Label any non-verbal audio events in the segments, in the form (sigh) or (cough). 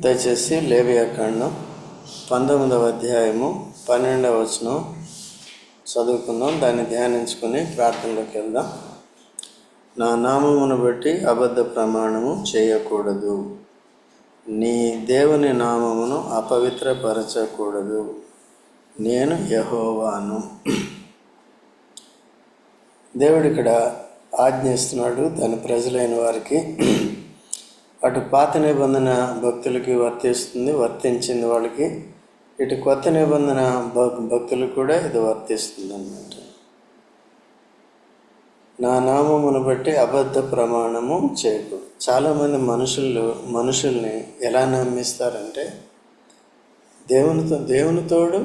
దయచేసి లేవియాకాండం పంతొమ్మిదవ అధ్యాయము పన్నెండవ వచనం చదువుకుందాం. దాన్ని ధ్యానించుకుని ప్రార్థనలోకి వెళ్దాం. నా నామమును బట్టి అబద్ధ ప్రమాణము చేయకూడదు. నీ దేవుని నామమును అపవిత్రపరచకూడదు. నేను యహోవాను. దేవుడు ఇక్కడ ఆజ్ఞిస్తున్నాడు. తన ప్రజలైన వారికి అటు పాత నిబంధన భక్తులకి వర్తిస్తుంది వర్తించింది వాళ్ళకి. ఇటు కొత్త నిబంధన భక్ భక్తులకు కూడా ఇది వర్తిస్తుంది అన్నమాట నా నామమును బట్టి అబద్ధ ప్రమాణము చేయకూడదు చాలామంది మనుషులు మనుషుల్ని ఎలా నమ్మిస్తారంటే దేవునితో దేవుని తోడు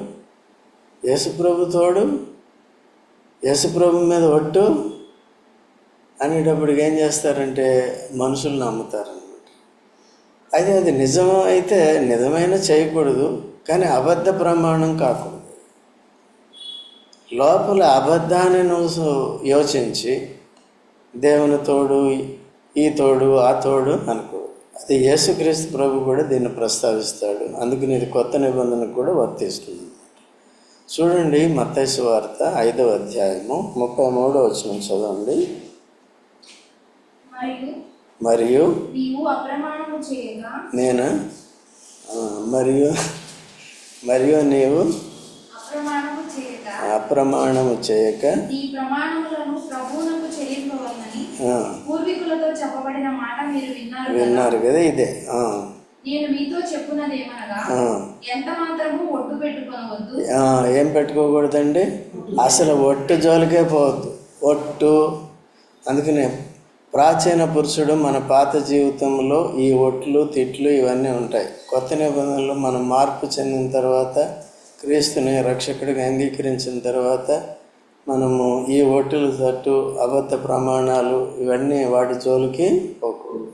యేసుప్రభు తోడు యేసుప్రభు మీద ఒట్టు అనేటప్పటికి ఏం చేస్తారంటే మనుషులు నమ్ముతారు. అయితే అది నిజం అయితే నిజమైన చేయకూడదు కానీ అబద్ధ ప్రమాణం కాకూడదు. లోపల అబద్ధాన్ని నువ్వు యోచించి దేవుని తోడు ఈ తోడు ఆ తోడు అనుకో. అది యేసుక్రీస్తు ప్రభు కూడా దీన్ని ప్రస్తావిస్తాడు. అందుకని ఇది కొత్త నిబంధనకు కూడా వర్తిస్తుంది. చూడండి మత్తైసు వార్త ఐదవ అధ్యాయము ముప్పై మూడో వచ్చిన చదవండి. మరియు నేను మరియు మరియు నీవు అప్రమాణము చేయక ఈ ప్రమాణములను ప్రభువునకు చెల్లింపవలనని ఆ, పూర్వీకులతో చెప్పబడిన మాట మీరు విన్నారు కదా. విన్నారు కదా ఇదే నేను మీతో. ఎంత మాత్రము ఒట్టు ఏం పెట్టుకోకూడదండి? అసలు ఒట్టు జోలికే పోవద్దు. ఒట్టు అందుకనే ప్రాచీన పురుషుడు మన పాత జీవితంలో ఈ ఒట్లు తిట్లు ఇవన్నీ ఉంటాయి. కొత్త నిబంధనలు మనం మార్పు చెందిన తర్వాత క్రీస్తుని రక్షకుడిగా అంగీకరించిన తర్వాత మనము ఈ ఒట్టులు తట్టు అబద్ధ ప్రమాణాలు ఇవన్నీ వాటి జోలికి పోకూడదు.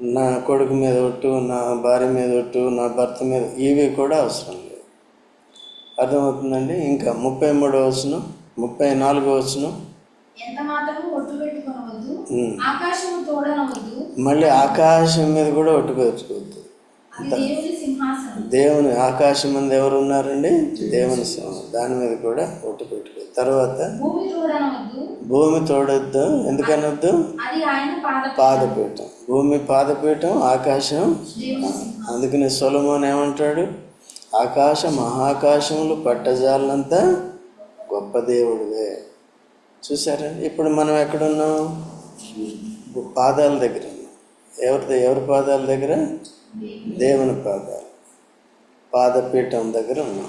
నా కొడుకు మీద ఒట్టు నా భార్య మీద ఒట్టు నా భర్త మీద ఇవి కూడా అవసరం లేదు. అర్థమవుతుందండి? ఇంకా ముప్పై మూడో వచ్చును ముప్పై నాలుగో వచ్చును ఎంత మాత్రము ఒట్టు పెట్టుకొనవద్దు ఉమ్. ఆకాశము తోడనవద్దు. మళ్ళీ ఆకాశం మీద కూడా ఒట్టు పెట్టుకోవద్దు. దేవుని ఆకాశం మీద ఎవరు ఉన్నారండి దేవుని సింహం. దాని మీద కూడా ఒట్టు పెట్టుకోవద్దు. తర్వాత భూమి తోడొద్దు. ఎందుకనొద్దు? పాదపీఠం. భూమి పాదపీఠం ఆకాశం. అందుకని సొలమోన్ ఏమంటాడు? ఆకాశ మహాకాశములు పట్టజాలంతా గొప్ప దేవుడివే. చూసారా ఇప్పుడు మనం ఎక్కడున్నాం? పాదాల దగ్గర. ఉన్నాం ఎవరి ఎవరి పాదాల దగ్గర? దేవుని పాదాలు. పాదపీఠం దగ్గర ఉన్నాం.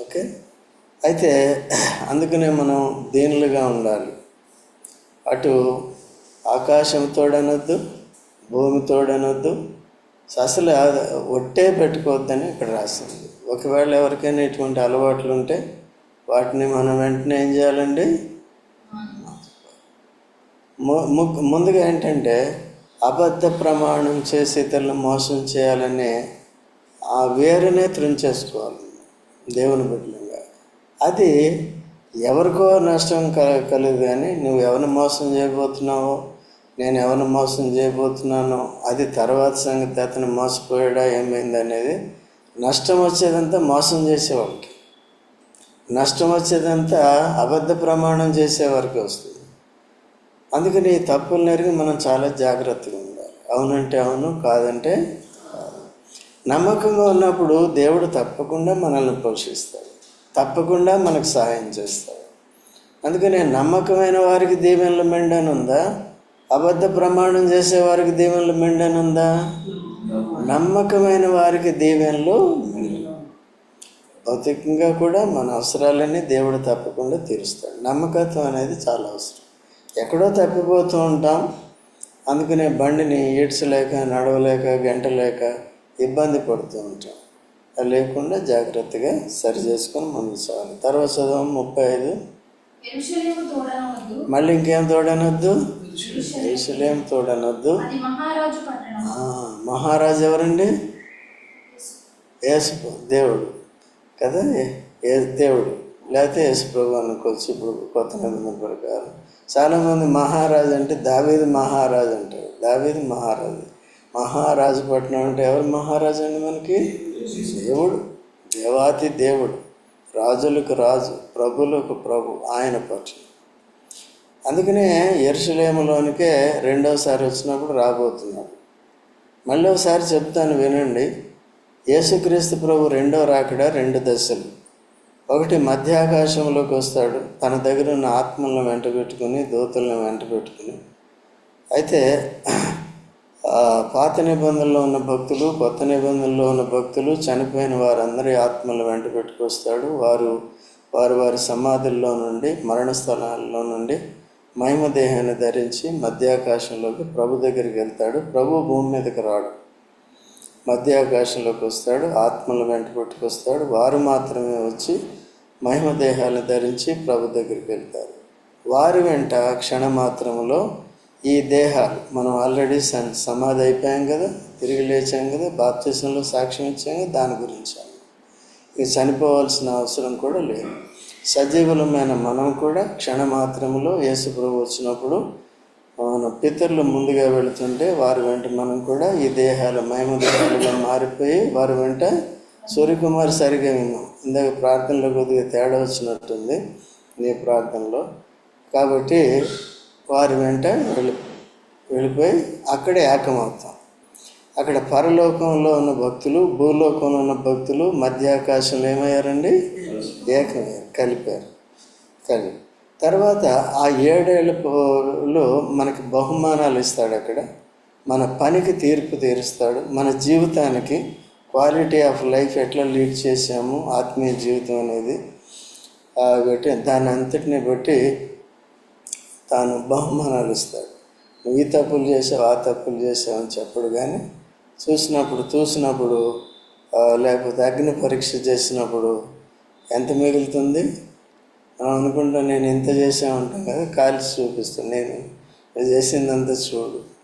ఓకే? అయితే అందుకనే మనం దేనులుగా ఉండాలి. అటు ఆకాశం తోడనొద్దు భూమి తోడనొద్దు. అసలు ఒట్టే పెట్టుకోవద్దని ఇక్కడ రాసింది. ఒకవేళ ఎవరికైనా ఇటువంటి అలవాట్లు ఉంటే వాటిని మనం వెంటనే ఏం చేయాలండి? ముందుగా ఏంటంటే అబద్ధ ప్రమాణం చేసి ఇతరులను మోసం చేయాలనే ఆ వేరునే త్రుంచేసుకోవాలి దేవుని బిడ్డలుగా. అది ఎవరికో నష్టం కల కలదు కానీ నువ్వు ఎవరిని మోసం చేయబోతున్నావో నేను ఎవరిని మోసం చేయబోతున్నానో అది తర్వాత సంగతి అతను మోసపోయాడా ఏమైంది అనేది నష్టం వచ్చేదంతా మోసం చేసేవాడికి. నష్టం వచ్చేదంతా అబద్ధ ప్రమాణం చేసేవారికి వస్తుంది. అందుకని ఈ తప్పులు నెరిగి మనం చాలా జాగ్రత్తగా ఉండాలి. అవునంటే అవును కాదంటే నమ్మకంగా ఉన్నప్పుడు దేవుడు తప్పకుండా మనల్ని పోషిస్తాడు. తప్పకుండా మనకు సహాయం చేస్తాడు. అందుకని నమ్మకమైన వారికి దీవెనలు మెండని ఉందా అబద్ధ ప్రమాణం చేసే వారికి దీవెనలు మెండని ఉందా నమ్మకమైన వారికి దీవెనలు భౌతికంగా కూడా మన అవసరాలన్నీ దేవుడు తప్పకుండా తీరుస్తాడు. నమ్మకత్వం అనేది చాలా అవసరం. ఎక్కడో తప్పిపోతూ ఉంటాం. అందుకనే బండిని ఈడ్చలేక నడవలేక గంటలేక ఇబ్బంది పడుతూ ఉంటాం. అది లేకుండా జాగ్రత్తగా సరి చేసుకొని ముందుకు సాగాలి. తర్వాత చదవం ముప్పై ఐదు. మళ్ళీ ఇంకేం తోడనొద్దు? ఏసులేం తోడనొద్దు. మహారాజు ఎవరండి? యేసు దేవుడు. కదా? ఏ- ఏ దేవుడు. లేకపోతే యేసు ప్రభు అనుకోవచ్చు ఇప్పుడు కొత్త నిబంధన ప్రకారం. చాలామంది మహారాజు అంటే దావేది మహారాజు అంటారు. దావేది మహారాజు. మహారాజపట్నం అంటే ఎవరు మహారాజు అండి మనకి? దేవుడు. దేవాతి దేవుడు. రాజులకు రాజు ప్రభులకు ప్రభు ఆయన పట్నం. అందుకనే ఎరుసలేములోనికే రెండోసారి వచ్చినప్పుడు రాబోతున్నాడు. మళ్ళీ ఒకసారి చెప్తాను వినండి. యేసుక్రీస్తు ప్రభు రెండో రాకడ రెండు దశలు? ఒకటి మధ్యాకాశంలోకి వస్తాడు. తన దగ్గర ఉన్న ఆత్మలను వెంట పెట్టుకుని దూతలను వెంట పెట్టుకుని అయితే పాత నిబంధనలో ఉన్న భక్తులు కొత్త నిబంధనలో ఉన్న భక్తులు చనిపోయిన వారందరి ఆత్మలు వెంట పెట్టుకొస్తాడు వారు వారు వారి సమాధుల్లో నుండి మరణ స్థలాల్లో నుండి మహిమ దేహాన్ని ధరించి మధ్యాకాశంలోకి ప్రభు దగ్గరికి వెళ్తాడు. ప్రభు భూమి మీదకి రాడు. మధ్యాకాశంలోకి వస్తాడు ఆత్మలు వెంట పట్టుకొస్తాడు. వారు మాత్రమే వచ్చి మహిమ దేహాలను ధరించి ప్రభు దగ్గరికి వెళ్తారు. వారి వెంట క్షణమాత్రములో ఈ దేహాలు మనం ఆల్రెడీ సన్ సమాధి అయిపోయాం కదా తిరిగి లేచాం కదా బాప్తిజంలో సాక్ష్యం ఇచ్చాం కదా దాని గురించి ఇక చనిపోవాల్సిన అవసరం కూడా లేదు. సజీవులమైన మనం కూడా క్షణమాత్రములో యేసు ప్రభు వచ్చినప్పుడు మన పితరులు ముందుగా వెళుతుంటే వారి వెంట మనం కూడా ఈ దేహాలు మహిమ దేహాలుగా మారిపోయి వారి వెంట సూర్యకుమార్ సరిగా విన్నాం. ఇందాక ప్రార్థనలో కొద్దిగా తేడా వచ్చినట్టుంది నీ ప్రార్థనలో. కాబట్టి వారి వెంట వెళ్ళి వెళ్ళిపోయి అక్కడే ఏకమవుతాం. అక్కడ పరలోకంలో ఉన్న భక్తులు భూలోకంలో ఉన్న భక్తులు మధ్యాకాశంలో ఏమయ్యారండి? ఏకమయ్యారు కలిపారు. కలిపి తర్వాత ఆ ఏడేళ్ళలో మనకి బహుమానాలు ఇస్తాడు అక్కడ. మన పనికి తీర్పు తీరుస్తాడు. మన జీవితానికి క్వాలిటీ ఆఫ్ లైఫ్ ఎట్లా లీడ్ చేసాము ఆత్మీయ జీవితం అనేది. ఆ, బట్టి దాని అంతటిని బట్టి తాను బహుమానాలు ఇస్తాడు. నువ్వు ఈ తప్పులు చేసావు ఆ తప్పులు చేసావు అని చెప్పడు కానీ చూసినప్పుడు చూసినప్పుడు లేకపోతే అగ్ని పరీక్ష చేసినప్పుడు ఎంత మిగులుతుంది? అనుకుంటా నేను ఇంత చేసా ఉంటాం కదా కాల్చి చూపిస్తాను నేను చేసిందంతా చూడు.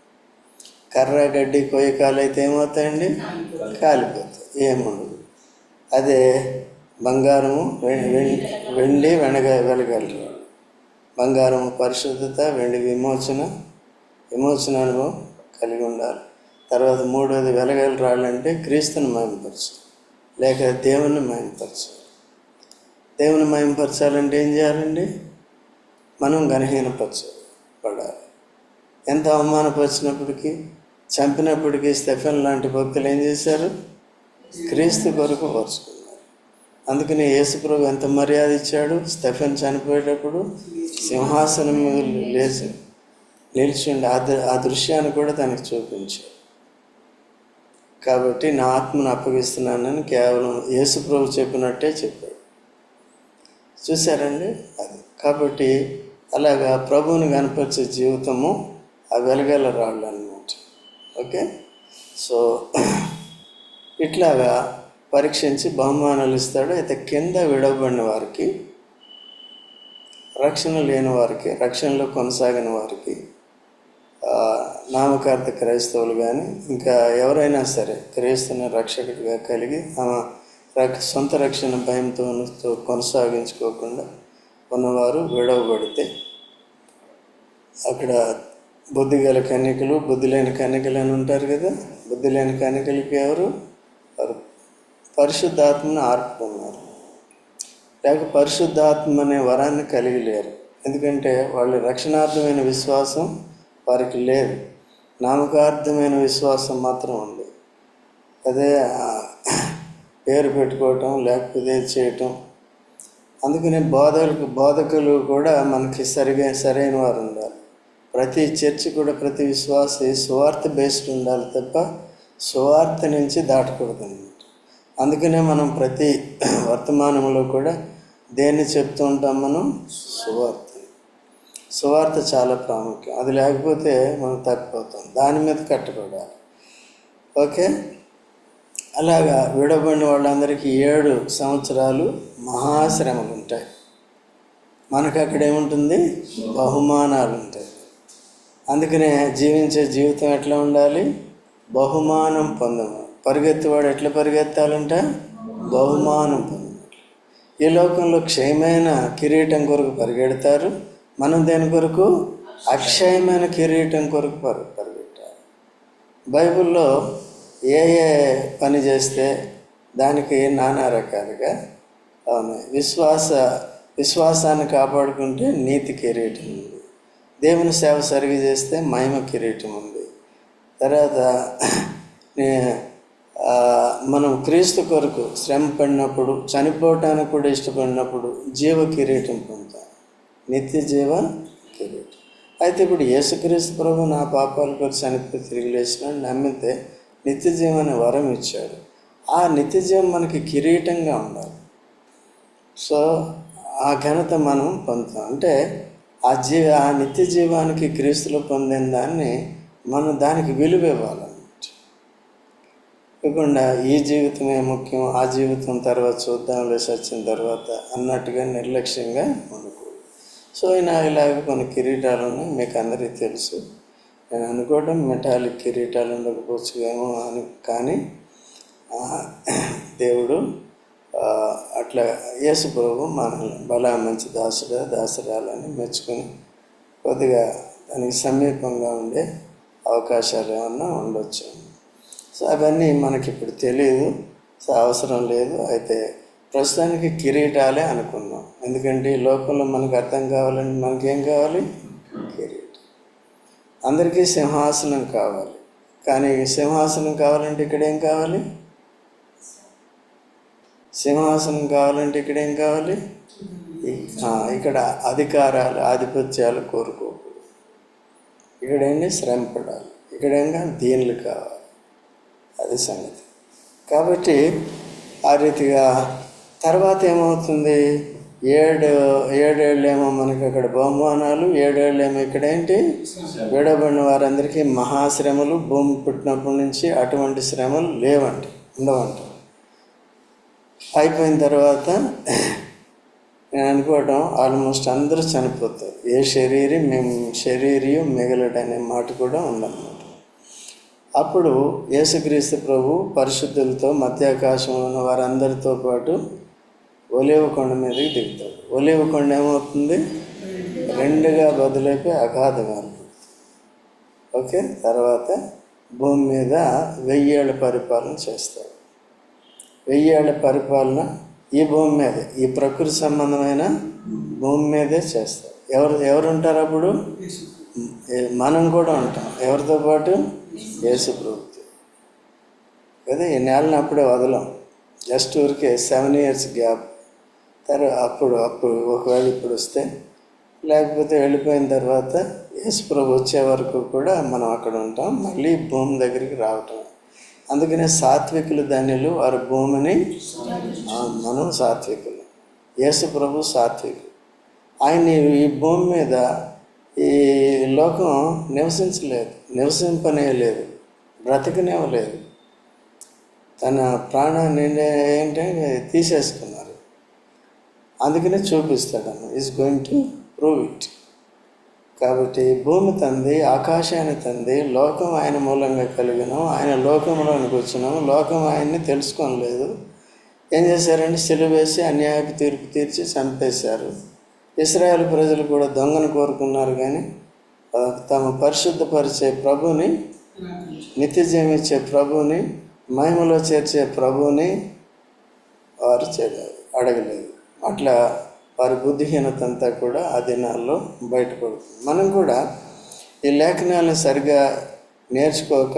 కర్ర గడ్డి కొయ్య కాలు అయితే ఏమవుతాయండి? కాలిపోతాయి. ఏముండదు. అదే బంగారము వె- వెండి వెనక వెలగలరు బంగారము పరిశుద్ధత వెండి విమోచన విమోచన అనుభవం కలిగి ఉండాలి. తర్వాత మూడోది వెలగలు రాళ్ళంటే క్రీస్తుని మయంపరచు లేక దేవుని మయంపరచు దేవుని మయంపరచాలంటే ఏం చేయాలండి? మనం గనహీనపరచాలి పడాలి ఎంత అవమానపరిచినప్పటికీ చంపినప్పటికీ స్టెఫెన్ లాంటి భక్తులు ఏం చేశారు? క్రీస్తు కొరకు పరుచుకున్నారు అందుకని యేసుప్రభు ఎంత మర్యాద ఇచ్చాడు? స్టెఫెన్ చనిపోయేటప్పుడు సింహాసనం మీద లేచి నిలిచిండి ఆ ఆ దృశ్యాన్ని కూడా తనకి చూపించాడు. కాబట్టి నా ఆత్మను అప్పగిస్తున్నానని కేవలం యేసుప్రభు చెప్పినట్టే చెప్పాడు. చూశారండి? అది కాబట్టి అలాగా ప్రభువుని కనపరిచే జీవితము ఆ వెలగల రాళ్ళు అనమాట ఓకే? సో ఇట్లాగా పరీక్షించి బహుమానాలు ఇస్తాడు. అయితే కింద విడవబడిన వారికి రక్షణ లేని వారికి రక్షణలో కొనసాగిన వారికి నామకార్త నామకార్థ క్రైస్తవులు కానీ ఇంకా ఎవరైనా సరే క్రీస్తుని రక్షకుడిగా కలిగి ఆమె సొంత రక్షణ భయంతో కొనసాగించుకోకుండా ఉన్నవారు విడవబడితే అక్కడ బుద్ధి గల కన్యకలు బుద్ధి లేని కన్యకలు అని ఉంటారు కదా బుద్ధి లేని కన్యకలకి ఎవరు? వారు పరిశుద్ధాత్మను ఆర్పుకున్నారు. లేక పరిశుద్ధాత్మ అనే వరాన్ని కలిగి లేరు. ఎందుకంటే వాళ్ళు రక్షణార్థమైన విశ్వాసం వారికి లేదు. నామకార్థమైన విశ్వాసం మాత్రం ఉంది. అదే పేరు పెట్టుకోవటం లేకపోతే చేయటం. అందుకనే బోధకులకు బోధకులు కూడా మనకి సరిగా సరైన వారు ఉండాలి. ప్రతి చర్చి కూడా ప్రతి విశ్వాసి సువార్త బేస్డ్ ఉండాలి తప్ప సువార్త నుంచి దాటకూడదు అనమాట అందుకనే మనం ప్రతి వర్తమానంలో కూడా దేన్ని చెప్తూ ఉంటాం మనం? సువార్త. సువార్త చాలా ప్రాముఖ్యం. అది లేకపోతే మనం తప్పిపోతాం. దాని మీద కట్టుబడాలి. ఓకే? అలాగా విడబడిన వాళ్ళందరికీ ఏడు సంవత్సరాలు మహాశ్రమలు ఉంటాయి మనకు అక్కడ ఏముంటుంది బహుమానాలు ఉంటాయి అందుకనే జీవించే జీవితం ఎట్లా ఉండాలి? బహుమానం పొందము. పరిగెత్తేవాడు ఎట్లా పరిగెత్తాలంట? బహుమానం పొందము. ఈ లోకంలో క్షయమైన కిరీటం కొరకు పరిగెడతారు. మనం దేని కొరకు? అక్షయమైన కిరీటం కొరకు పరు పరిగెట్టాలి. బైబిల్లో ఏ ఏ పని చేస్తే దానికి నానా రకాలుగా అవును. విశ్వాస విశ్వాసాన్ని కాపాడుకుంటే నీతి కిరీటం ఉంది. దేవుని సేవ సరిగి చేస్తే మహిమ కిరీటం ఉంది. తర్వాత మనం క్రీస్తు కొరకు శ్రమ పడినప్పుడు చనిపోవటానికి కూడా ఇష్టపడినప్పుడు జీవ కిరీటం పొందుతాం. నిత్య జీవ కిరీటం. అయితే ఇప్పుడు యేసుక్రీస్తు ప్రభు నా పాపాల కొరకు చనిపోయి తిరిగి లేచినాడు. నమ్మితే నిత్య అనే వరం ఇచ్చాడు. ఆ నిత్యజీవం మనకి కిరీటంగా ఉండాలి. సో ఆ ఘనత మనం పొందుతాం. అంటే ఆ జీ ఆ నిత్య జీవానికి క్రీస్తులు పొందిన దాన్ని మనం దానికి విలువ ఇవ్వాలన్నమాట. ఇవ్వకుండా ఈ జీవితమే ముఖ్యం ఆ జీవితం తర్వాత చూద్దాంలే వచ్చిన తర్వాత అన్నట్టుగా నిర్లక్ష్యంగా ఉండకూడదు. సో నా ఇలాగ కొన్ని కిరీటాలు మీకు అందరికీ తెలుసు. అనుకోవడం మెటాలిక్ కిరీటాలు ఉండకపోవచ్చుకేమో అని కానీ దేవుడు అట్లా యేసు ప్రభు మనల్ని బలా మంచి దాసుడా దాసురాలని మెచ్చుకొని కొద్దిగా దానికి సమీపంగా ఉండే అవకాశాలు ఏమన్నా ఉండొచ్చు. సో అవన్నీ మనకి ఇప్పుడు తెలియదు సో అవసరం లేదు. అయితే ప్రస్తుతానికి కిరీటాలే అనుకున్నాం. ఎందుకంటే ఈ లోకంలో మనకు అర్థం కావాలంటే మనకేం కావాలి? అందరికీ సింహాసనం కావాలి. కానీ సింహాసనం కావాలంటే ఇక్కడ ఏం కావాలి? సింహాసనం కావాలంటే ఇక్కడ ఏం కావాలి ఇక్కడ అధికారాలు ఆధిపత్యాలు కోరుకోకూడదు. ఇక్కడ ఏంటి శ్రమ పడాలి. ఇక్కడ దీనులు కావాలి. అది సంగతి. కాబట్టి ఆ రీతిగా తర్వాత ఏమవుతుంది? ఏడు ఏడేళ్ళేమో మనకి అక్కడ బహుమానాలు ఏడేళ్ళేమో ఇక్కడ ఏంటి? విడబడిన వారందరికీ మహాశ్రమలు భూమి పుట్టినప్పటి నుంచి అటువంటి శ్రమలు లేవంట ఉండవంట. అయిపోయిన తర్వాత నేను అనుకోవటం ఆల్మోస్ట్ అందరూ చనిపోతారు. ఏ శరీరం మేము శరీరం మిగలడనే మాట కూడా ఉందన్నమాట అప్పుడు యేసుక్రీస్తు ప్రభు పరిశుద్ధులతో మధ్యాకాశంలో ఉన్న వారందరితో పాటు ఒలివ కొండ మీదకి దిగుతాడు ఒలేవ కొండ ఏమవుతుంది? రెండుగా బదులైపోయి అగాధంగా ఓకే? తర్వాత భూమి మీద వెయ్యేళ్ళ పరిపాలన చేస్తాడు వెయ్యేళ్ళ పరిపాలన ఈ భూమి మీదే ఈ ప్రకృతి సంబంధమైన భూమి మీదే చేస్తారు. ఎవరు ఎవరు ఉంటారు అప్పుడు మనం కూడా ఉంటాం. ఎవరితో పాటు? యేసు ప్రభుత్వం కదా ఈ నెలని అప్పుడే వదలం. జస్ట్ ఊరికే సెవెన్ ఇయర్స్ గ్యాప్. తర్వాత అప్పుడు అప్పుడు ఒకవేళ ఇప్పుడు వస్తే లేకపోతే వెళ్ళిపోయిన తర్వాత యేసు ప్రభు వచ్చే వరకు కూడా మనం అక్కడ ఉంటాం మళ్ళీ భూమి దగ్గరికి రావటం. అందుకనే సాత్వికులు ధన్యులు వారి భూమిని మనం సాత్వికులు. యేసు ప్రభు సాత్వికులు. ఆయన ఈ- భూమి మీద ఈ లోకం నివసించలేదు నివసింపనేయలేదు బ్రతకనేవలేదు. తన ప్రాణాన్ని ఏంటంటే తీసేసుకున్నాడు. అందుకనే చూపిస్తాడు is going to prove it కాబట్టి భూమి తంది ఆకాశాన్ని తంది లోకం ఆయన మూలంగా కలిగినాం ఆయన లోకంలోనికి వచ్చినాం లోకం ఆయన్ని తెలుసుకోలేదు ఏం చేశారంటే సిలువేసి అన్యాయపు తీర్పు తీర్చి చంపేశారు. ఇస్రాయేల్ ప్రజలు కూడా దొంగను కోరుకున్నారు కానీ తమ పరిశుద్ధపరిచే ప్రభుని నిత్యజయం ఇచ్చే ప్రభుని మహిమలో చేర్చే ప్రభుని వారు చే- అడగలేదు. అట్లా వారి బుద్ధిహీనత అంతా కూడా ఆ దినాల్లో బయటపడుతుంది. మనం కూడా ఈ లేఖనాలను సరిగా నేర్చుకోక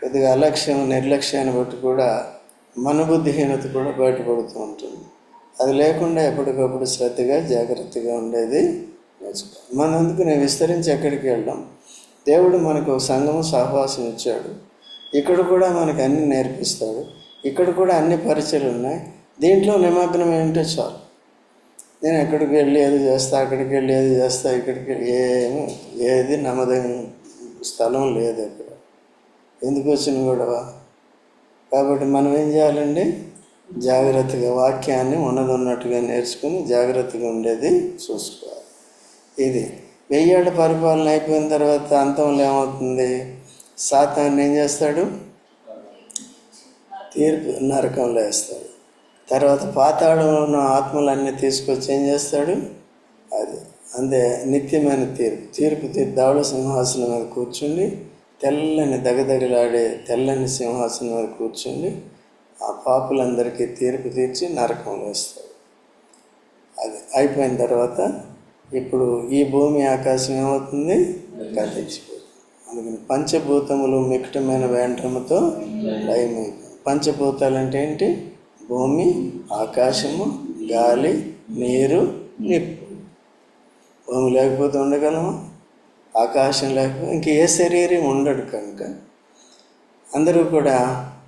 కొద్దిగా అలక్ష్యం నిర్లక్ష్యాన్ని బట్టి కూడా మన బుద్ధిహీనత కూడా బయటపడుతూ ఉంటుంది. అది లేకుండా ఎప్పటికప్పుడు శ్రద్ధగా జాగ్రత్తగా ఉండేది నేర్చుకోవాలి. మన అందుకు నేను విస్తరించి ఎక్కడికి వెళ్ళడం? దేవుడు మనకు ఒక సంఘము సహవాసం ఇచ్చాడు. ఇక్కడ కూడా మనకు అన్ని నేర్పిస్తాడు. ఇక్కడ కూడా అన్ని పరిచయలు ఉన్నాయి. దీంట్లో నిమగ్నం ఏంటో చాలు. నేను ఎక్కడికి వెళ్ళి ఏది చేస్తా అక్కడికి వెళ్ళి ఏది చేస్తా ఇక్కడికి వెళ్ళి ఏమి ఏది నమ్మదగిన స్థలం లేదు అక్కడ. ఎందుకు వచ్చిన గొడవ? కాబట్టి మనం ఏం చేయాలండి? జాగ్రత్తగా వాక్యాన్ని ఉన్నది ఉన్నట్టుగా నేర్చుకుని జాగ్రత్తగా ఉండేది చూసుకోవాలి. ఇది వెయ్యేళ్ళ పరిపాలన అయిపోయిన తర్వాత అంతంలో ఏమవుతుంది? సాతాన్ని ఏం చేస్తాడు? తీర్పు నరకంలో వేస్తాడు. తర్వాత పాతాళంలో ఉన్న ఆత్మలన్నీ తీసుకొచ్చి ఏం చేస్తాడు? అది అంతే నిత్యమైన తీర్పు. తీర్పు తీర్పు దావుల సింహాసనం మీద కూర్చుండి తెల్లని దగదగలాడే తెల్లని సింహాసనం మీద కూర్చుండి ఆ పాపులందరికీ తీర్పు తీర్చి నరకంలో వేస్తాడు. అది అయిపోయిన తర్వాత ఇప్పుడు ఈ భూమి ఆకాశం ఏమవుతుంది? గతించిపోతుంది అందుకని పంచభూతములు మిక్కటమైన వెంట్రముతో లయమైపోయింది పంచభూతాలు అంటే ఏంటి? భూమి ఆకాశము గాలి నీరు నిప్పు. భూమి లేకపోతే ఉండగలమా ఆకాశం లేకపోతే ఇంక ఏ శరీరం ఉండడు కనుక. అందరూ కూడా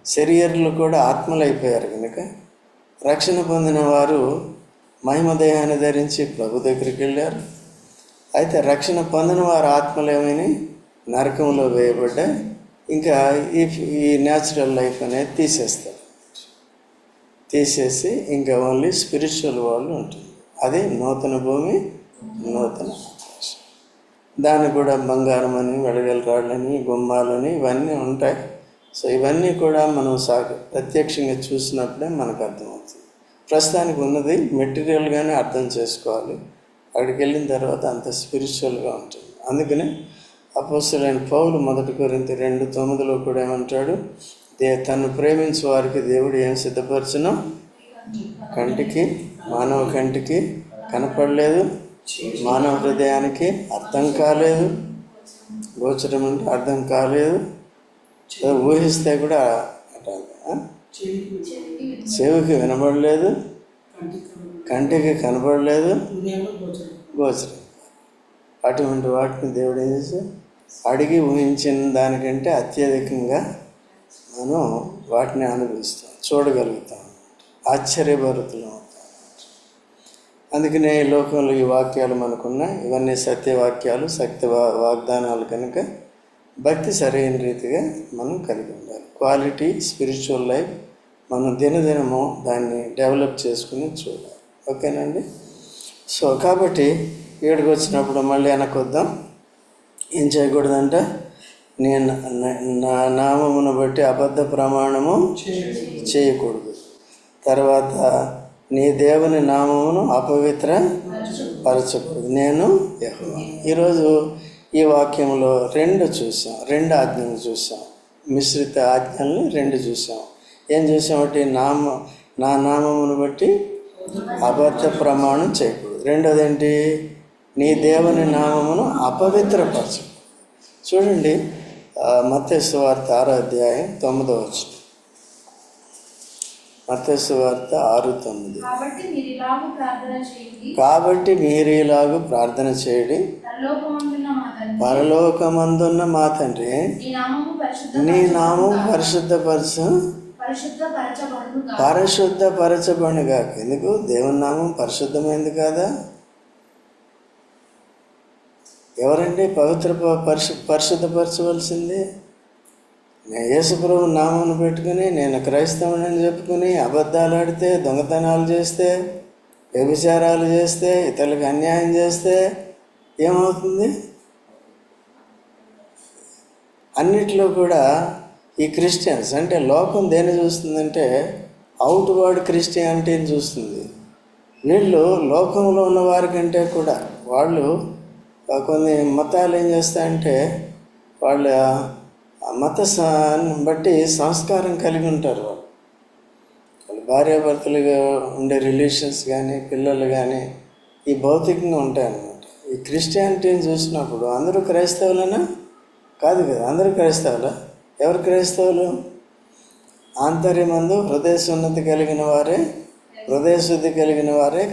శరీరులు కూడా ఆత్మలు అయిపోయారు కనుక. రక్షణ పొందిన వారు మహిమ దేహాన్ని ధరించి ప్రభు దగ్గరికి వెళ్ళారు. అయితే రక్షణ పొందిన వారు ఆత్మలేమని నరకంలో వేయబడ్డాయి. ఇంకా ఈ ఈ న్యాచురల్ లైఫ్ అనేది తీసేస్తారు. తీసేసి ఇంకా ఓన్లీ స్పిరిచువల్ వరల్డ్ ఉంటుంది. అది నూతన భూమి నూతన ఆకాశం. కూడా బంగారం అని వెడగల రాళ్ళని గుమ్మాలని ఇవన్నీ ఉంటాయి. సో ఇవన్నీ కూడా మనం సాగు ప్రత్యక్షంగా చూసినప్పుడే మనకు అర్థమవుతుంది. ప్రస్తుతానికి ఉన్నది మెటీరియల్గానే అర్థం చేసుకోవాలి. అక్కడికి వెళ్ళిన తర్వాత అంత స్పిరిచువల్గా ఉంటుంది. అందుకనే అపోసులైన పౌలు మొదటి కొరింత రెండు తొమ్మిదిలో కూడా ఏమంటాడు? దే తను ప్రేమించే వారికి దేవుడు ఏం సిద్ధపరచునో? కంటికి మానవ కంటికి కనపడలేదు. మానవ హృదయానికి అర్థం కాలేదు. గోచరం అంటే అర్థం కాలేదు. ఊహిస్తే కూడా చెవికి వినబడలేదు. కంటికి కనబడలేదు గోచరం. అటువంటి వాటిని దేవుడు ఏం చేసి అడిగి ఊహించిన దానికంటే అత్యధికంగా మనం వాటిని అనుభవిస్తాం చూడగలుగుతాం ఆశ్చర్యభరితులం అవుతాం అందుకనే ఈ లోకంలో ఈ వాక్యాలు మనకున్నాయి. ఇవన్నీ సత్యవాక్యాలు సత్య వా- వాగ్దానాలు కనుక భక్తి సరైన రీతిగా మనం కలిగి ఉండాలి. క్వాలిటీ స్పిరిచువల్ లైఫ్ మనం దినదినము దాన్ని డెవలప్ చేసుకుని చూడాలి. ఓకేనండి? సో కాబట్టి ఏడుకు వచ్చినప్పుడు మళ్ళీ వెనకొద్దాం వద్దాం. ఏం చేయకూడదంటే? నేను నా- నామమును బట్టి అబద్ధ ప్రమాణము చేయకూడదు. తర్వాత నీ దేవుని నామమును అపవిత్ర పరచకూడదు నేను ఈరోజు ఈ వాక్యంలో రెండు చూసాం రెండు ఆజ్ఞలు చూసాం. మిశ్రిత ఆజ్ఞల్ని రెండు చూసాం. ఏం చూసామంటే నామ నా నామమును బట్టి అబద్ధ ప్రమాణం చేయకూడదు. రెండోది ఏంటి నీ దేవుని నామమును అపవిత్రపరచు చూడండి మత్స్సు వార్త ఆరో అధ్యాయం తొమ్మిదో వచ్చు మత్స్సు వార్త ఆరు తొమ్మిది. కాబట్టి మీరు ఇలాగూ ప్రార్థన చేయండి. పరలోకమందున్న మా తండ్రి. నీ నామం పరిశుద్ధపరచు. పరిశుద్ధ పరచబడును పరిశుద్ధపరచబడిగా ఎందుకు? దేవుని నామం పరిశుద్ధమైంది కాదా? ఎవరండి పవిత్ర ప- పరిశు పరిశుద్ధపరచవలసింది? నేను యేసుప్రభు నామను పెట్టుకుని నేను క్రైస్తవుని చెప్పుకుని అబద్ధాలు ఆడితే దొంగతనాలు చేస్తే వ్యభిచారాలు చేస్తే ఇతరులకు అన్యాయం చేస్తే ఏమవుతుంది? అన్నిట్లో కూడా ఈ క్రిస్టియన్స్ అంటే లోకం దేన్ని చూస్తుందంటే అవుట్ వర్డ్ క్రిస్టియానిటీని చూస్తుంది. వీళ్ళు లోకంలో ఉన్న వారికంటే కూడా వాళ్ళు కొన్ని మతాలు ఏం చేస్తాయంటే వాళ్ళ మత బట్టి సంస్కారం కలిగి ఉంటారు వాళ్ళు. వాళ్ళు భార్యాభర్తలుగా ఉండే రిలేషన్స్ కానీ పిల్లలు కానీ ఈ భౌతికంగా ఉంటాయన్నమాట. ఈ క్రిస్టియానిటీని చూసినప్పుడు అందరూ క్రైస్తవులనా? కాదు కదా అందరూ క్రైస్తవులా? ఎవరు క్రైస్తవులు? ఆంతర్యమందు హృదయ సున్నతి కలిగిన వారే హృదయ శుద్ధి కలిగిన వారే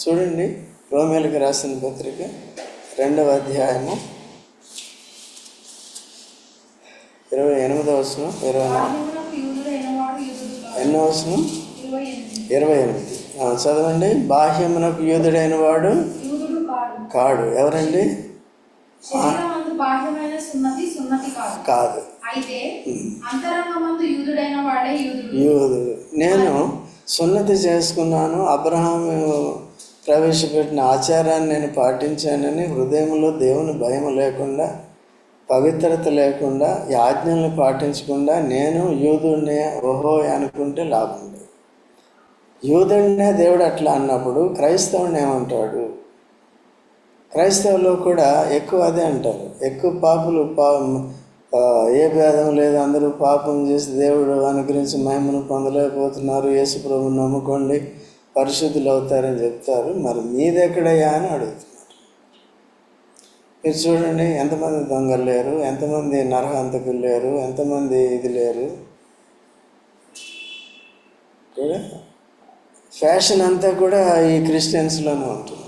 చూడండి రోమేలకు రాసిన పత్రిక. రెండవ అధ్యాయము. ఇరవై ఎనిమిదవ వచనం ఇరవై. ఎన్నో వచనం? ఇరవై ఎనిమిది. చదవండి. బాహ్యమునకు యూదుడైన వాడు కాడు. ఎవరండి? కాదు. యూదుడు. నేను సున్నతి చేసుకున్నాను. అబ్రహాము ప్రవేశపెట్టిన ఆచారాన్ని నేను పాటించానని హృదయంలో దేవుని భయం లేకుండా పవిత్రత లేకుండా ఈ పాటించకుండా నేను యూదుడినే ఓహో అనుకుంటే లాభం లేదు. యూదుడినే దేవుడు అట్లా అన్నప్పుడు క్రైస్తవుని ఏమంటాడు? క్రైస్తవులు కూడా ఎక్కువ అదే అంటారు. ఎక్కువ పాపులు పా ఏ భేదం లేదు. అందరూ పాపం చేసి దేవుడు అనుగ్రహించి మహిమను పొందలేకపోతున్నారు. యేసు ప్రభు నమ్ముకోండి. పరిశుద్ధులు అవుతారని చెప్తారు. మరి మీదెక్కడయ్యా అని అడుగుతున్నారు. మీరు చూడండి ఎంతమంది దొంగలు లేరు ఎంతమంది నరహంతకులు లేరు ఎంతమంది ఇది లేరు. కూడా ఫ్యాషన్ అంతా కూడా ఈ క్రిస్టియన్స్లోనే ఉంటుంది.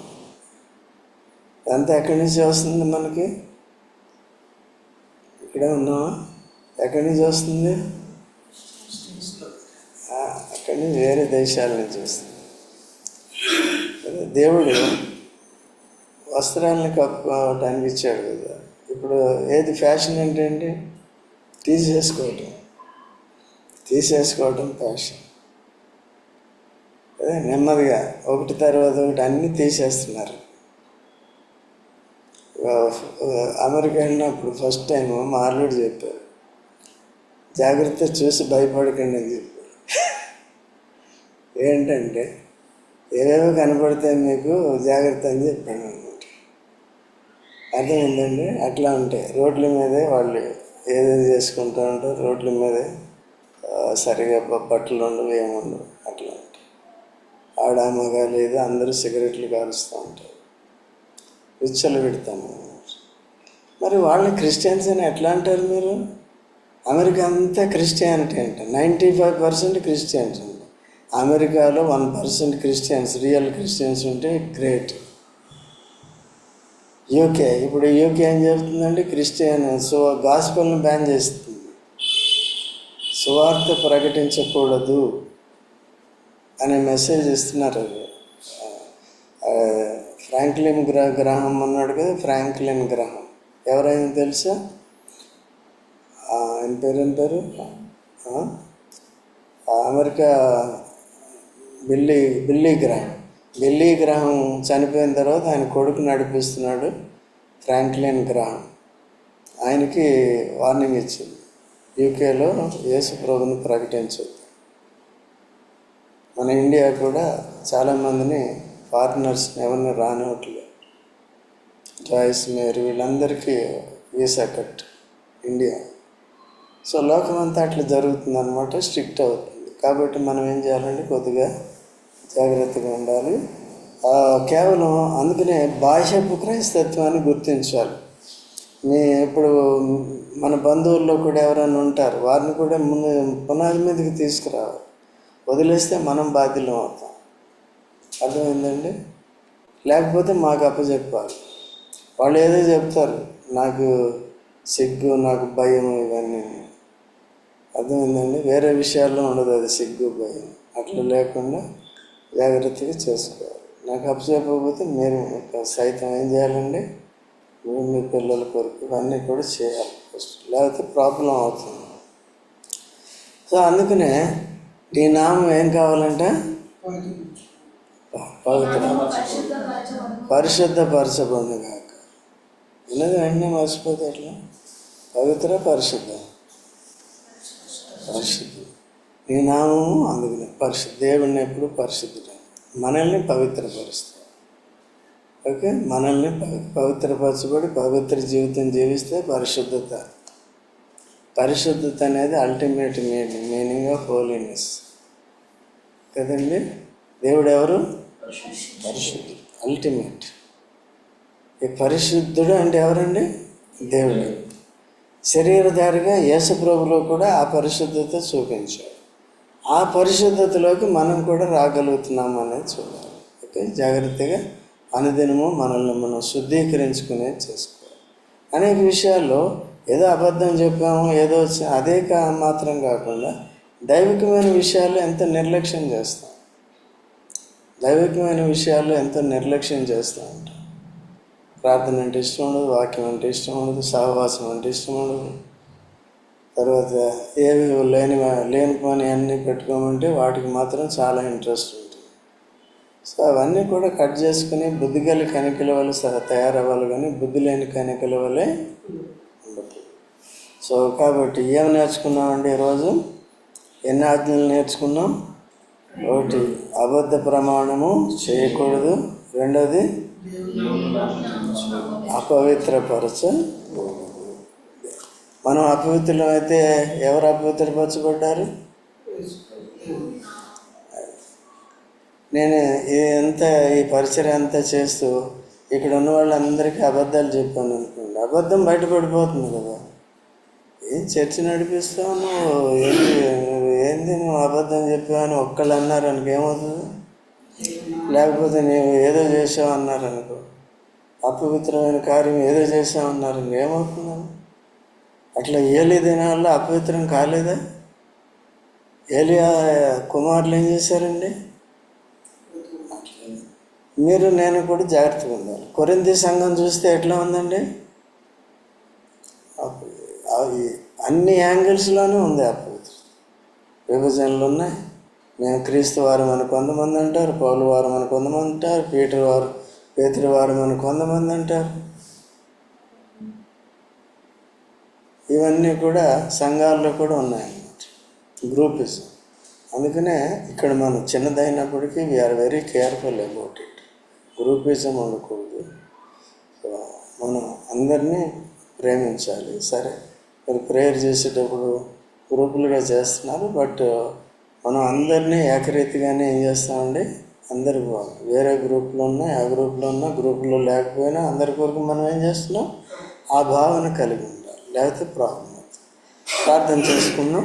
అంతా ఎక్కడి నుంచి వస్తుంది మనకి? ఇక్కడే ఉన్నావా? ఎక్కడి నుంచి వస్తుంది? అక్కడి నుంచి వేరే దేశాల నుంచి వస్తుంది. దేవుడు వస్త్రాలను కప్పుకోవటానికి ఇచ్చాడు కదా. ఇప్పుడు ఏది ఫ్యాషన్ ఏంటంటే తీసేసుకోవటం. తీసేసుకోవటం ఫ్యాషన్. అదే నెమ్మదిగా ఒకటి తర్వాత ఒకటి అన్నీ తీసేస్తున్నారు. అమెరికా వెళ్ళినప్పుడు ఫస్ట్ టైం మా చెప్పారు. జాగ్రత్త చూసి భయపడకండి అని చెప్పారు. (laughs) ఏంటంటే ఏవేవో కనపడితే మీకు జాగ్రత్త అని చెప్పాను అనమాట అర్థమైందండి అట్లా ఉంటాయి రోడ్ల మీదే వాళ్ళు ఏదేది చేసుకుంటూ ఉంటారు రోడ్ల మీదే సరిగా బట్టలు ఉండవు ఏముండవు అట్లా ఉంటాయి. ఆడ మగ లేదు అందరూ సిగరెట్లు కాలుస్తూ ఉంటారు. విచ్చలు పెడతాము మరి వాళ్ళని క్రిస్టియన్స్ అని ఎట్లా అంటారు మీరు? అమెరికా అంతా క్రిస్టియానిటీ అంట. నైంటీ ఫైవ్ పర్సెంట్ క్రిస్టియన్స్ అమెరికాలో one percent Christians real Christians ఉంటే గ్రేట్. యూకే ఇప్పుడు యూకే ఏం చెబుతుందంటే క్రిస్టియన్ సో గాస్పల్ని బ్యాన్ చేస్తుంది. సువార్త ప్రకటించకూడదు అనే మెసేజ్ ఇస్తున్నారు. ఫ్రాంక్లిన్ గ్రహ గ్రహం అన్నాడు కదా ఫ్రాంక్లిన్ గ్రహం. ఎవరైనా తెలుసా? ఆయన పేరు ఏం పేరు? అమెరికా బిల్లి బిల్లీ గ్రహం. బిల్లీ గ్రహం చనిపోయిన తర్వాత ఆయన కొడుకు నడిపిస్తున్నాడు ఫ్రాంక్లిన్ గ్రహం. ఆయనకి వార్నింగ్ ఇచ్చింది. యూకేలో యేసు ప్రభుని మన ఇండియా కూడా చాలామందిని ఫారినర్స్ ఎవరిని రానివ్వట్లేదు. జాయిస్ మేరీ వీళ్ళందరికీ వీసా కట్. ఇండియా. సో లోకమంతా అట్లా జరుగుతుంది అనమాట స్ట్రిక్ట్ అవుతుంది. కాబట్టి మనం ఏం చేయాలంటే కొద్దిగా జాగ్రత్తగా ఉండాలి. కేవలం అందుకనే బాహ్యపు క్రైస్తత్వాన్ని గుర్తించాలి. మీ ఇప్పుడు మన బంధువుల్లో కూడా ఎవరైనా ఉంటారు వారిని కూడా ముందు పునాది మీదకి తీసుకురావాలి. వదిలేస్తే మనం బాధ్యులం అవుతాం. అర్థమైందండి? లేకపోతే మాకు అప్పచెప్పాలి వాళ్ళు ఏదో చెప్తారు నాకు సిగ్గు నాకు భయం ఇవన్నీ. అర్థమైందండి వేరే విషయాల్లో ఉండదు అది సిగ్గు భయం అట్లా లేకుండా జాగ్రత్తగా చేసుకోవాలి నాకు అప్పచెప్పకపోతే మీరు సైతం ఏం చేయాలండి మీరు మీ పిల్లల కొరకు ఇవన్నీ కూడా చేయాలి ఫస్ట్ లేకపోతే ప్రాబ్లం అవుతుంది సో అందుకనే నీ నామం ఏం కావాలంటే పవిత్ర పరిశుద్ధపరచబడి కాక ఉన్నది వెంటనే మర్చిపోతే ఎట్లా పవిత్ర పరిశుద్ధ పరిశుద్ధి నీ నామము అందుకనే పరిశుద్ధి దేవుడిని ఎప్పుడు పరిశుద్ధుడు మనల్ని పవిత్రపరుస్తాడు. ఓకే? మనల్ని పవిత్రపరచబడి పవిత్ర జీవితం జీవిస్తే పరిశుద్ధత. పరిశుద్ధత అనేది ultimate meaning meaning of holiness కదండి? దేవుడు ఎవరు పరిశుద్ధుడు. అల్టిమేట్ ఈ పరిశుద్ధుడు అంటే ఎవరండి? దేవుడు. శరీరధారిగా యేసుప్రభులో కూడా ఆ పరిశుద్ధత చూపించాడు. ఆ పరిశుద్ధతలోకి మనం కూడా రాగలుగుతున్నాం అనేది చూడాలి. ఓకే? జాగ్రత్తగా అనుదినము మనల్ని మనం శుద్ధీకరించుకునేది చేసుకోవాలి. అనేక విషయాల్లో ఏదో అబద్ధం చెప్పాము ఏదో అదే కా మాత్రం కాకుండా దైవికమైన విషయాల్లో ఎంత నిర్లక్ష్యం చేస్తాం. దైవికమైన విషయాల్లో ఎంతో నిర్లక్ష్యం చేస్తూ ఉంటాం ప్రార్థన అంటే ఇష్టం ఉండదు వాక్యం అంటే ఇష్టం ఉండదు సహవాసం అంటే ఇష్టం ఉండదు. తర్వాత ఏవి లేని లేని పని అన్నీ పెట్టుకోమంటే వాటికి మాత్రం చాలా ఇంట్రెస్ట్ ఉంటుంది. సో అవన్నీ కూడా కట్ చేసుకుని బుద్ధి గల కనికల వల్ల సహా తయారవ్వాలి కానీ బుద్ధి లేని కనికల వల్లే ఉండదు సో కాబట్టి ఏం నేర్చుకున్నామండి ఈరోజు? ఎన్ని ఆజ్ఞలు నేర్చుకున్నాం? ఒకటి అబద్ధ ప్రమాణము చేయకూడదు. రెండోది? అపవిత్రపరచ మనం అపవిత్రులం అయితే ఎవరు అపవిత్రపరచబడ్డారు? నేను ఎంత ఈ పరిచయం అంతా చేస్తూ ఇక్కడ ఉన్న వాళ్ళందరికీ అబద్ధాలు చెప్పాను అనుకోండి. అబద్ధం బయటపడిపోతుంది కదా. ఏం చర్చ నడిపిస్తావు నువ్వు? ఏంది ఏంది నువ్వు అబద్ధం చెప్పావు అని ఒక్కళ్ళు అన్నారు అనుకేమవుతుంది లేకపోతే నీవు ఏదో చేసావు అన్నారు అనుకో అపవిత్రమైన కార్యం ఏదో చేసావు అన్నారు అనుకో అట్లా ఏలి దినాల్లో అపవిత్రం కాలేదా? ఏలియా కుమారులు ఏం చేశారండి? మీరు నేను కూడా జాగ్రత్తగా ఉండాలి. కొరింది సంఘం చూస్తే ఎట్లా ఉందండి? అవి అన్ని యాంగిల్స్లోనే ఉంది అపవిత్రం విభజనలు ఉన్నాయి. మేము క్రీస్తు వారం అని కొంతమంది అంటారు పౌలు వారం అని కొంతమంది అంటారు పీటర్ వారు పేతురు వారం అని కొంతమంది అంటారు. ఇవన్నీ కూడా సంఘాల్లో కూడా ఉన్నాయన్నమాట గ్రూపిజం. అందుకనే ఇక్కడ మనం చిన్నదైనప్పటికీ we are very careful about it groupism ఉండకూడదు. సో మనం అందరినీ ప్రేమించాలి. సరే మీరు ప్రేయర్ చేసేటప్పుడు గ్రూపులుగా చేస్తున్నారు బట్ మనం అందరినీ ఏకరీతిగానే ఏం చేస్తామండి? అందరి వేరే గ్రూప్లో ఉన్నాయి ఆ గ్రూప్లో ఉన్నా గ్రూపులో లేకపోయినా అందరి కొరకు మనం ఏం చేస్తున్నాం? ఆ భావన కలిగి ఉండాలి. లేకపోతే ప్రాబ్లం అవుతుంది. ప్రార్థన చేసుకున్నాం